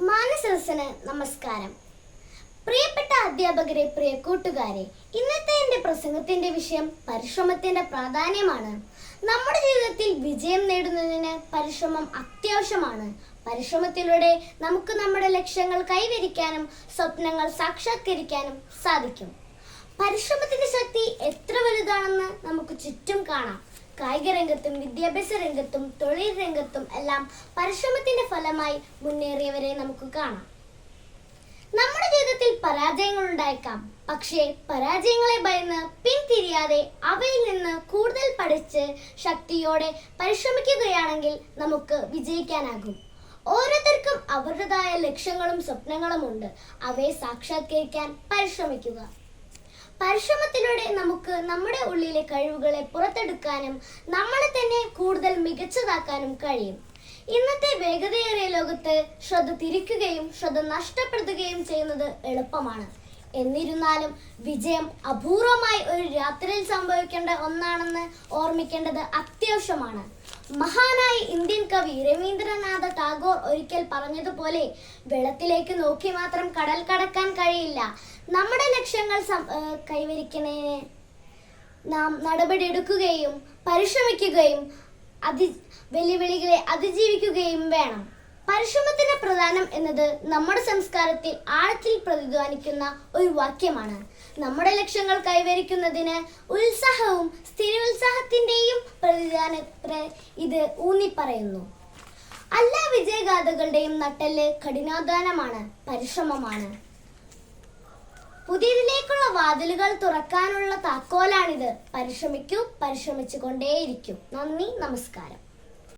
മാനസരസന് നമസ്കാരം. പ്രിയപ്പെട്ട അധ്യാപകരെ പ്രിയ കൂട്ടുകാരെ ഇന്നത്തെ എന്റെ പ്രസംഗത്തിന്റെ വിഷയം പരിശ്രമത്തിന്റെ പ്രാധാന്യമാണ്. നമ്മുടെ ജീവിതത്തിൽ വിജയം നേടുന്നതിന് പരിശ്രമം അത്യാവശ്യമാണ്. പരിശ്രമത്തിലൂടെ നമുക്ക് നമ്മുടെ ലക്ഷ്യങ്ങൾ കൈവരിക്കാനും സ്വപ്നങ്ങൾ സാക്ഷാത്കരിക്കാനും സാധിക്കും. പരിശ്രമത്തിന്റെ ശക്തി എത്ര വലുതാണെന്ന് നമുക്ക് ചുറ്റും കാണാം. കായിക രംഗത്തും വിദ്യാഭ്യാസ രംഗത്തും തൊഴിൽ രംഗത്തും എല്ലാം പരിശ്രമത്തിന്റെ ഫലമായി മുന്നേറിയവരെ നമുക്ക് കാണാം. നമ്മുടെ ജീവിതത്തിൽ പരാജയങ്ങൾ ഉണ്ടായേക്കാം പക്ഷേ പരാജയങ്ങളെ ഭയന്ന് പിന്തിരിയാതെ അവയിൽ നിന്ന് കൂടുതൽ പഠിച്ച് ശക്തിയോടെ പരിശ്രമിക്കുകയാണെങ്കിൽ നമുക്ക് വിജയിക്കാനാകും. ഓരോരുത്തർക്കും അവരുടേതായ ലക്ഷ്യങ്ങളും സ്വപ്നങ്ങളും ഉണ്ട് അവയെ സാക്ഷാത്കരിക്കാൻ പരിശ്രമിക്കുക. പരിശ്രമത്തിലൂടെ നമുക്ക് നമ്മുടെ ഉള്ളിലെ കഴിവുകളെ പുറത്തെടുക്കാനും നമ്മളെ തന്നെ കൂടുതൽ മികച്ചതാക്കാനും കഴിയും. ഇന്നത്തെ വേഗതയേറിയ ലോകത്ത് ശ്രദ്ധ തിരിക്കുകയും ശ്രദ്ധ നഷ്ടപ്പെടുത്തുകയും ചെയ്യുന്നത് എളുപ്പമാണ്. എന്നിരുന്നാലും വിജയം അപൂർവമായി ഒരു രാത്രിയിൽ സംഭവിക്കേണ്ട ഒന്നാണെന്ന് ഓർമ്മിക്കേണ്ടത് അത്യാവശ്യമാണ്. മഹാനായ ഇന്ത്യൻ കവി രവീന്ദ്രനാഥ ടാഗോർ ഒരിക്കൽ പറഞ്ഞതുപോലെ വെള്ളത്തിലേക്ക് നോക്കി മാത്രം കടൽ കടക്കാൻ കഴിയില്ല. നമ്മുടെ ലക്ഷ്യങ്ങൾ കൈവരിക്കുന്നതിന് നാം നടപടിയെടുക്കുകയും പരിശ്രമിക്കുകയും അതി വെല്ലുവിളികളെ അതിജീവിക്കുകയും വേണം. പരിശ്രമത്തിന്റെ പ്രധാനം എന്നത് നമ്മുടെ സംസ്കാരത്തിൽ ആഴത്തിൽ പ്രതിധ്വാനിക്കുന്ന ഒരു വാക്യമാണ്. നമ്മുടെ ലക്ഷ്യങ്ങൾ കൈവരിക്കുന്നതിന് ഉത്സാഹവും സ്ഥിരോത്സാഹത്തിന്റെയും പ്രതിദാനത്തെ ഇത് ഊന്നിപ്പറയുന്നു. എല്ലാ വിജയഗാഥകളുടെയും നട്ടെല്ല് കഠിനാധ്വാനമാണ് പരിശ്രമമാണ്. പുതിയതിലേക്കുള്ള വാതിലുകൾ തുറക്കാനുള്ള താക്കോലാണിത്. പരിശ്രമിക്കൂ പരിശ്രമിച്ചു കൊണ്ടേയിരിക്കും നന്ദി നമസ്കാരം.